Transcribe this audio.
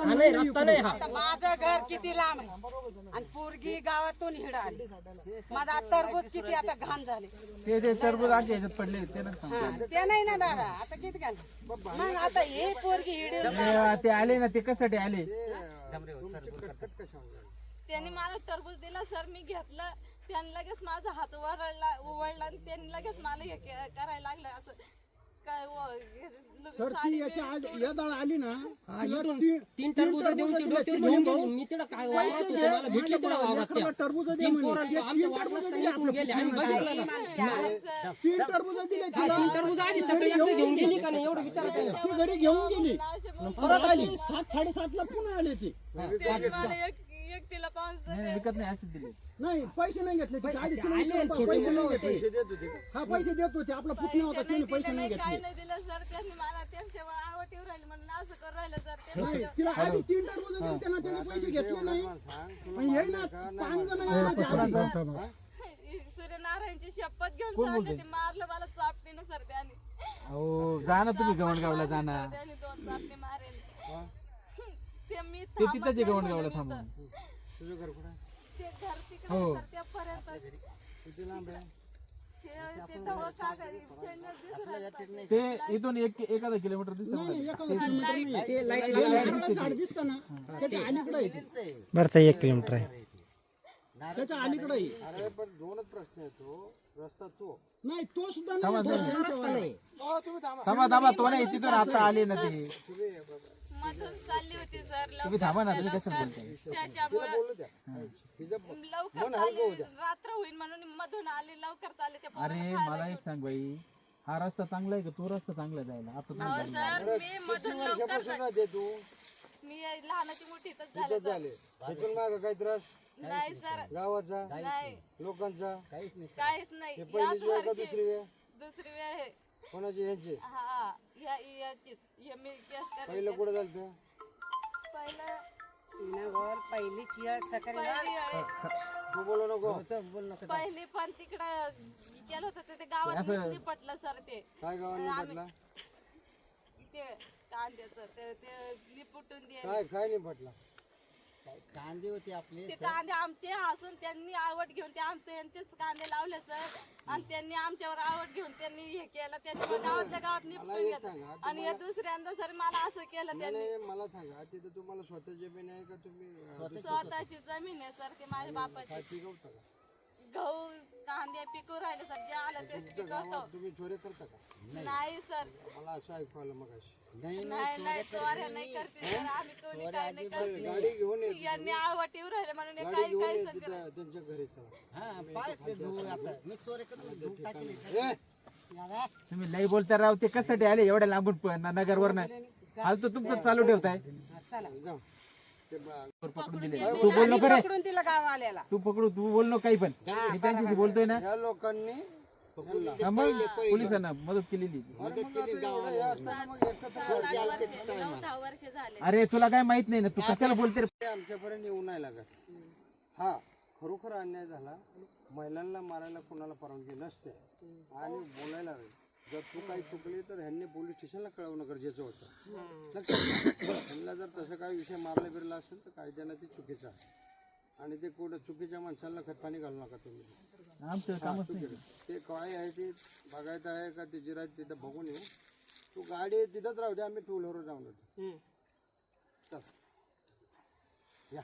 रस्ता हा नाही रस्ता नाही हा. आता माझं घर किती लांब आहे? आणि पोरगी गावातून हिड आली. माझा टरबूज किती आता घाण झाले. ते ते टरबूज आमच्या ह्याच्यात पडले ते ना सांग. हा, ते नाही ना दादा आता किती घाण मग आता हे पोरगी हिडून ते- ते आले ना ते कशासाठी आले? त्यांनी मला टरबूज दिला सर मी घेतलं. त्यांनी लगेच माझा हात वरळला उवळला आणि त्यांनी लगेच मला हे के- करायला लागलं. असं काय व- सर ती याच्या आधी या दाळ आली ना हा, तिला इथून ती- तीन टरबूज देऊन ती डोक्यावर घेऊन गेली मी तिला काय वावरात होतो मला भेटली तिला वावरात त्या लेकराला टरबूज दे तीन म्हणे. पोरांचं ते आमच्या तीन वाट टरबूज नसताना दिले इथून गेले. आम्ही बघितलं ना. तीन टरबूज दिले काय तिला. तीन टरबूज आधी सगळे घेऊन गेली. का नाही? एवढं. ती घरी घेऊन गेली. परत आली. सात साडेसातला पुन्हा आले ते. हा, मला एक एकटीला पाच नाही नाही, विकत नाही असेच दिले. नाही पैसे नाही घेतले. तिच्या आधी तिला विचारून पहा, पैसे नाही घेतले. हा पैसे देत होते. आपला पुतण्या होता त्याने पैसे नाही काय घेतले. नाही दिलं सर त्यांनी मला त्यांच्यावर आवड येऊ राहिली म्हणून असं करू राहिलं सर ते नाही तिला आधी तीन दिले त्यांना त्याचे पैसे घेतले नाही पण ये ना पाच जण येणार ते आधी. सूर्यनारायणची शपथ घेऊन सांगते ते मारलं मला चापटीनं सर त्यांनी. अहो जा ना तुम्ही गवणगावला जा ना. त्यांनी दोन चापटी मारेल. ते मी ते तिथंच आहे गवणगावला थांबून. ते घर तिकडे हो. सर त्यापर्यंत ते- ते ढवळ का घरी त्यांना दिसू राहिलं. ते इथून एक एखादा किलोमीटर दिसत नाही, नाही, एका किलोमीटर नाही. लाईट लेकराला झाड दिसतं. ना. त्याच्या अलीकडे आहे ते. बरं ते एक किलोमीटर आहे. त्याच्या अलीकडे आहे. अरे पण दोनच प्रश्न रस्ता तो. नाही तो सुद्धा नाही. तो रस्ता नाही थांबा. थांबा तो नाही तिथून आता आले ना ते. मधून चालली होती सर. तुम्ही थांबा ना तुम्ही कशाला बोलताय? त्याच्यामुळे बोलू द्या. तिचं लवकर चालली, रात्र होईल म्हणून मधून आली लवकर चालली ते अरे मला एक सांग बाई. हा रस्ता चांगला आहे का? तो रस्ता चांगला जायला. आता तुम्ही हो सर मी मधून लवकर वर्षापासून आहे ते तू. मी लहानाची मोठीतच झाले तिथून माग काय त्रास? नाही सर. गावाचा? नाही. लोकांचा? काहीच नाही. हे याच पहिलीच वेळ का वर्षी दुसरी वेळ? दुसरी वेळ आहे. कोणाची ह्यांची? हा. या याचीच हे मी केस करायचे. पहिलं कुठं झालं ते? पहिलं पहिली चिया सकाळी पहिली आहे. तू बोलू नको. पहिली पण तिकडं केलं होतं ते गावात पटलं सर ते. काय गावांनी म्हटलं ते कांद्याचं ते ते लिपुटून दे काय काय नाही कांदे होते आपले ते कांदे आमचे असून त्यांनी आवड घेऊन ते आमचे यांचेच कांदे लावले सर आणि त्यांनी आमच्यावर आवड घेऊन त्यांनी हे केलं. त्यांनी गावातल्या गावात लिपटून घेतलं. आणि हे दुसऱ्यांदा सर मला असं केलं नाही, त्यांनी नाही मला सांगा तिथं तुम्हाला स्वतः जमीन आहे का तुम्ही स्वतःची जमीन आहे सर ते माझ्या बापाची. का? पिकू राहिले सर जे आलं ते तुमच्या पिकवतो. तुम्ही चोरी करता का? नाही सर. मला असं ऐकवायला मग नाही नाही चोऱ्या नाही. करते सर. आम्ही कोणी काय नाही करते. गाडी घेऊन ये. यांनी येऊ राहिले म्हणून हे गाडी काही घेऊन काही ये सगळं तिथं त्यांच्या घरी चला. हा पाय ते धुवून आता. मी धुवून टाकले ए, तुम्ही लई बोलता राव ते कशासाठी आले? एवढ्या लांबून पण नगरवर आज तर तुमचं चालू ठेवताय. जाऊ. बा- पकडून दिले. तू बोल नको रे? पकडून तिला गाव आलेला तू पकडू तू बोल नको काही पण. मी त्यांच्याशी बोलतोय ना. या लोकांनी यांना- हा मग पोलिसांना मदत केलेली. अरे नऊ दहा वर्ष झाले. तुला काय माहीत नाही ना? तू कशाला बोलते रे? ते आमच्यापर्यंत येऊ नाही लागत. हा खरोखर अन्याय झाला. महिलांना मारायला कोणाला परवानगी नसते. आणि बोलायला हवे. जर तू काही चुकली तर ह्यांनी पोलीस स्टेशनला कळवणं गरजेचं होतं. ह्यांना जर तसं काही विषय मारला बिरला असेल तर कायद्यानं ते चुकीचं आहे. आणि ते कुठं चुकीच्या माणसांना खतपाणी घालू नका तुम्ही. आमचं कामच नाही. ते काय आहे ते बघायचं आहे का ते जिरायत तिथं बघून येऊ. तू गाडी तिथंच राहू दे आम्ही टू व्हीलरवर जाऊन येतो. चल. या.